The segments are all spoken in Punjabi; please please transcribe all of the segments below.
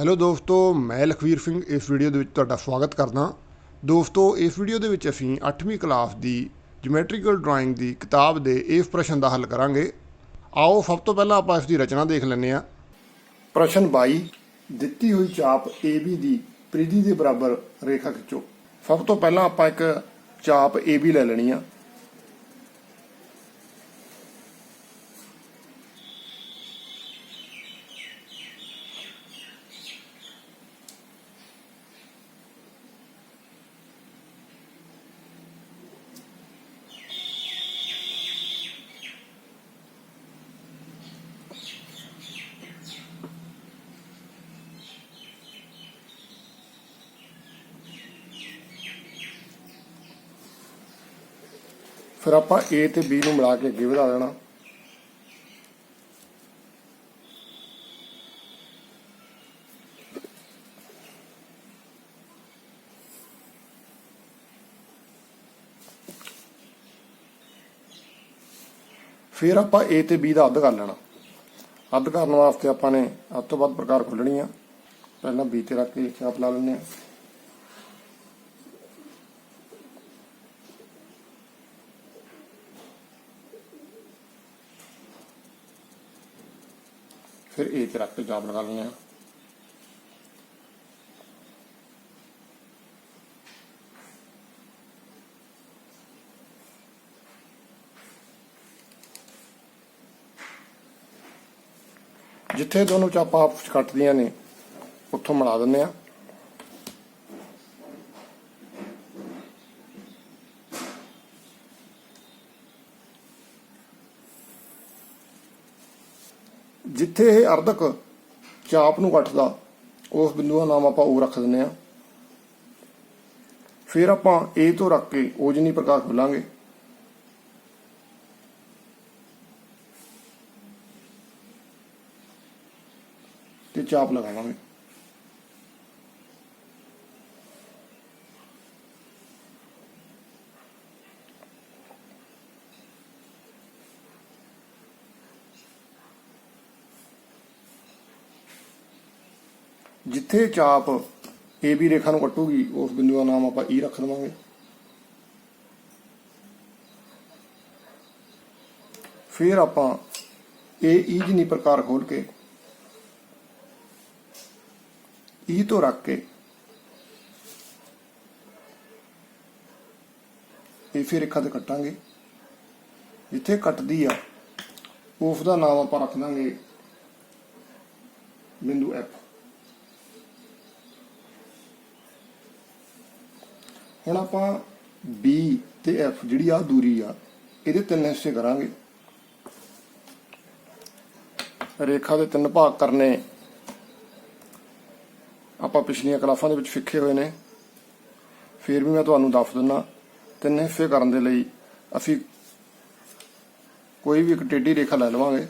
ਹੈਲੋ ਦੋਸਤੋ, ਮੈਂ ਲਖਵੀਰ ਸਿੰਘ, ਇਸ ਵੀਡੀਓ ਦੇ ਵਿੱਚ ਤੁਹਾਡਾ ਸਵਾਗਤ ਕਰਦਾ। ਦੋਸਤੋ, ਇਸ ਵੀਡੀਓ ਦੇ ਵਿੱਚ ਅਸੀਂ 8ਵੀਂ ਕਲਾਸ ਦੀ ਜਿਓਮੈਟ੍ਰੀਕਲ ਡਰਾਇੰਗ ਦੀ ਕਿਤਾਬ ਦੇ ਇਸ ਪ੍ਰਸ਼ਨ ਦਾ ਹੱਲ ਕਰਾਂਗੇ। ਆਓ, ਸਭ ਤੋਂ ਪਹਿਲਾਂ ਆਪਾਂ ਇਸ ਦੀ ਰਚਨਾ ਦੇਖ ਲੈਂਦੇ ਹਾਂ। ਪ੍ਰਸ਼ਨ 22 ਦਿੱਤੀ ਹੋਈ ਚਾਪ AB ਦੀ ਪਰਿਧੀ ਦੇ ਬਰਾਬਰ ਰੇਖਾ ਖਿੱਚੋ। ਸਭ ਤੋਂ ਪਹਿਲਾਂ ਆਪਾਂ ਇੱਕ ਚਾਪ AB ਲੈ ਲੈਣੀ ਆ। ਫਿਰ ਆਪਾਂ A ਤੇ B ਨੂੰ ਮਿਲਾ ਕੇ ਅੱਗੇ ਵਧਾ ਦੇਣਾ। ਫਿਰ ਆਪਾਂ A ਤੇ B ਦਾ ਅੱਧ ਕਰ ਲੈਣਾ। ਅੱਧ ਕਰਨ ਵਾਸਤੇ ਆਪਾਂ ਨੇ ਅੱਧ ਤੋਂ ਵੱਧ ਪ੍ਰਕਾਰ ਖੋਲਣੀ ਆ ਪਹਿਲਾਂ B ਤੇ ਰੱਖ ਕੇ ਚਾਪ ਲਾ ਲੈਂਦੇ ਆ ਫਿਰ A ਤੇ ਰੱਖ ਕੇ ਚਾਪ ਲਗਾ ਲੈਂਦੇ ਆ ਜਿੱਥੇ ਦੋਨੋਂ ਚਾਪਾਂ ਆਪਸ ਕੱਟਦੀਆਂ ਨੇ, ਉੱਥੋਂ ਮਿਲਾ ਦਿੰਦੇ ਆ। ਜਿੱਥੇ ਇਹ ਅਰਧਕ ਚਾਪ ਨੂੰ ਕੱਟਦਾ, ਉਸ ਬਿੰਦੂ ਦਾ ਨਾਮ ਆਪਾਂ ਉਹ ਰੱਖ ਦਿੰਦੇ ਆ ਫਿਰ ਆਪਾਂ A ਤੋਂ ਰੱਖ ਕੇ ਓਜਨੀ ਪ੍ਰਕਾਰ ਖੋਲਾਂਗੇ ਤੇ ਚਾਪ ਲਗਾਵਾਂਗੇ। ਜਿੱਥੇ ਚਾਪ AB ਰੇਖਾ ਨੂੰ ਕੱਟੂਗੀ, ਉਸ ਬਿੰਦੂ ਦਾ ਨਾਮ ਆਪਾਂ E ਰੱਖ ਦੇਵਾਂਗੇ। ਫਿਰ ਆਪਾਂ AE ਜਿਨੀ ਪ੍ਰਕਾਰ ਖੋਲ ਕੇ E ਤੋਂ ਰੱਖ ਕੇ ਇਹ ਫਿਰ ਰੇਖਾ ਤੇ ਕੱਟਾਂਗੇ। ਜਿੱਥੇ ਕੱਟਦੀ ਆ, ਉਸ ਦਾ ਨਾਮ ਆਪਾਂ ਰੱਖ ਦਾਂਗੇ ਬਿੰਦੂ F ਹੁਣ ਆਪਾਂ B ਤੇ F ਜਿਹੜੀ ਆ ਦੂਰੀ ਆ, ਇਹਦੇ ਤਿੰਨ ਹਿੱਸੇ ਕਰਾਂਗੇ। ਰੇਖਾ ਦੇ ਤਿੰਨ ਭਾਗ ਕਰਨੇ। ਆਪਾਂ ਪਿਛਲੀਆਂ ਕਲਾਸਾਂ ਦੇ ਵਿੱਚ ਸਿੱਖੇ ਹੋਏ ਨੇ। ਫਿਰ ਵੀ ਮੈਂ ਤੁਹਾਨੂੰ ਦੱਸ ਦਿੰਨਾ, ਤਿੰਨ ਹਿੱਸੇ ਕਰਨ ਦੇ ਲਈ ਅਸੀਂ ਕੋਈ ਵੀ ਇੱਕ ਟੇਢੀ ਰੇਖਾ ਲੈ ਲਵਾਂਗੇ।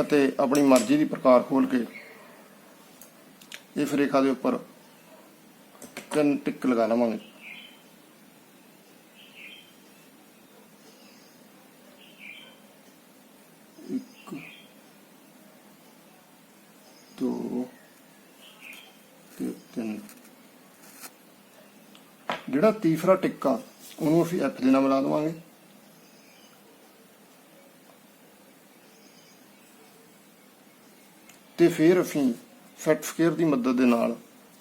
ਅਤੇ ਆਪਣੀ ਮਰਜ਼ੀ ਦੀ ਪ੍ਰਕਾਰ ਖੋਲ ਕੇ ਇਸ ਰੇਖਾ ਦੇ ਉੱਪਰ ਤਿੰਨ ਟਿਕ ਲਗਾ ਲਵਾਂਗੇ। ਇੱਕ, ਦੋ ਤੇ ਤਿੰਨ। ਜਿਹੜਾ ਤੀਸਰਾ ਟਿੱਕਾ ਉਹਨੂੰ ਅਸੀਂ F ਦੇ ਨਾਲ ਮਿਲਾ ਦੇਵਾਂਗੇ। ਤੇ ਫਿਰ ਅਸੀਂ ਸੈਟਸਕੇਅਰ ਦੀ ਮਦਦ ਦੇ ਨਾਲ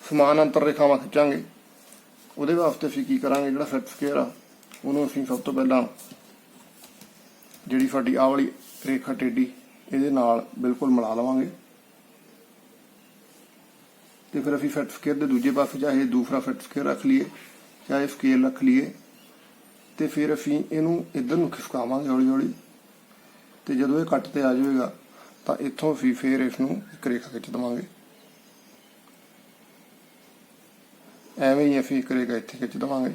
ਸਮਾਨ ਅੰਤਰ ਰੇਖਾਵਾਂ ਖਿੱਚਾਂਗੇ। ਉਹਦੇ ਵਾਸਤੇ ਅਸੀਂ ਕੀ ਕਰਾਂਗੇ? ਜਿਹੜਾ ਸੈਟ ਆ, ਉਹਨੂੰ ਅਸੀਂ ਸਭ ਤੋਂ ਪਹਿਲਾਂ ਜਿਹੜੀ ਸਾਡੀ ਆਹ ਵਾਲੀ ਰੇਖਾ ਟੇਢੀ, ਇਹਦੇ ਨਾਲ ਬਿਲਕੁਲ ਮਿਲਾ ਲਵਾਂਗੇ। ਤੇ ਫਿਰ ਅਸੀਂ ਸੈਟ ਸਕੁਅਰ ਦੇ ਦੂਜੇ ਪਾਸੇ ਚਾਹੇ ਦੂਸਰਾ ਸੈਟ ਸਕੁਅਰ ਰੱਖ ਲਈਏ, ਚਾਹੇ ਸਕੇਲ ਰੱਖ ਲਈਏ। ਤੇ ਫਿਰ ਅਸੀਂ ਇਹਨੂੰ ਇਧਰ ਨੂੰ ਖਿਸਕਾਵਾਂਗੇ ਹੌਲੀ ਹੌਲੀ ਤੇ ਜਦੋਂ ਇਹ ਕੱਟ ਤੇ ਆ ਜਾਵੇਗਾ ਤਾਂ ਇੱਥੋਂ ਅਸੀਂ ਫੇਰ ਇਸ ਨੂੰ ਇੱਕ ਰੇਖਾ ਖਿੱਚ ਦਵਾਂਗੇ। ਐਵੇਂ ਹੀ ਅਸੀਂ ਇੱਕ ਰੇਖਾ ਇੱਥੇ ਖਿੱਚ ਦਵਾਂਗੇ।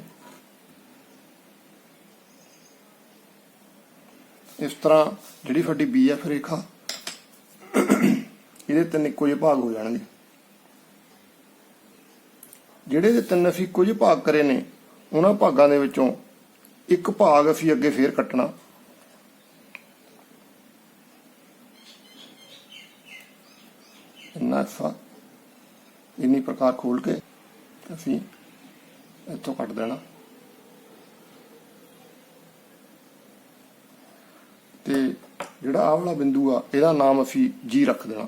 ਇਸ ਤਰ੍ਹਾਂ ਜਿਹੜੀ ਸਾਡੀ BF ਰੇਖਾ, ਇਹਦੇ ਤਿੰਨ ਇੱਕੋ ਜਿਹੇ ਭਾਗ ਹੋ ਜਾਣਗੇ। ਜਿਹੜੇ ਦੇ ਤਿੰਨ ਅਸੀਂ ਇੱਕੋ ਜਿਹੇ ਭਾਗ ਕਰੇ ਨੇ, ਉਹਨਾਂ ਭਾਗਾਂ ਦੇ ਵਿੱਚੋਂ ਇੱਕ ਭਾਗ ਅਸੀਂ ਅੱਗੇ ਫੇਰ ਕੱਟਣਾ। ਇੰਨਾ ਹਿੱਸਾ ਇੰਨੀ ਪ੍ਰਕਾਰ ਖੋਲ ਕੇ ਅਸੀਂ ਇੱਥੋਂ ਕੱਟ ਦੇਣਾ। ਤੇ ਜਿਹੜਾ ਆਹ ਵਾਲਾ ਬਿੰਦੂ ਆ, ਇਹਦਾ ਨਾਮ ਅਸੀਂ ਜੀ ਰੱਖ ਦੇਣਾ।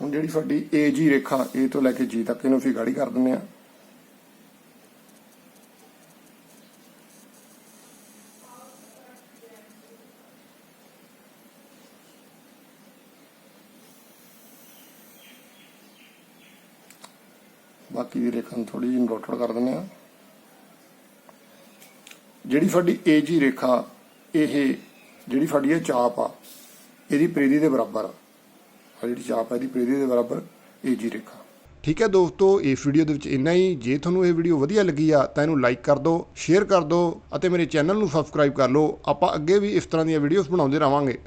ਹੁਣ ਜਿਹੜੀ ਸਾਡੀ ਏ ਜੀ ਰੇਖਾ, A ਤੋਂ ਲੈ ਕੇ G ਤੱਕ, ਇਹਨੂੰ ਅਸੀਂ ਗਾੜੀ ਕਰ ਦਿੰਦੇ ਆ ਬਾਕੀ ਦੀ ਰੇਖਾ ਨੂੰ ਥੋੜੀ ਜਿਹੀ ਰੋਟੜ ਕਰ ਦਿੰਦੇ ਆ ਜਿਹੜੀ ਸਾਡੀ ਏ ਜੀ ਰੇਖਾ, ਇਹ ਜਿਹੜੀ ਸਾਡੀ ਇਹ ਚਾਪ ਆ, ਇਹਦੀ ਪ੍ਰੀਧੀ ਦੇ ਬਰਾਬਰ ਆ। ਆਹ ਜਿਹੜੀ ਚਾਪ ਆ, ਇਹਦੀ ਪ੍ਰੀਧੀ ਦੇ ਬਰਾਬਰ ਏ ਜੀ ਰੇਖਾ। ਠੀਕ ਹੈ ਦੋਸਤੋ, ਇਸ ਵੀਡੀਓ ਦੇ ਵਿੱਚ ਇੰਨਾ ਹੀ। ਜੇ ਤੁਹਾਨੂੰ ਇਹ ਵੀਡੀਓ ਵਧੀਆ ਲੱਗੀ ਆ, ਤਾਂ ਇਹਨੂੰ ਲਾਈਕ ਕਰ ਦਿਓ ਸ਼ੇਅਰ ਕਰ ਦਿਓ ਅਤੇ ਮੇਰੇ ਚੈਨਲ ਨੂੰ ਸਬਸਕ੍ਰਾਈਬ ਕਰ ਲਓ। ਆਪਾਂ ਅੱਗੇ ਵੀ ਇਸ ਤਰ੍ਹਾਂ ਦੀਆਂ ਵੀਡੀਓਜ਼ ਬਣਾਉਂਦੇ ਰਹਾਂਗੇ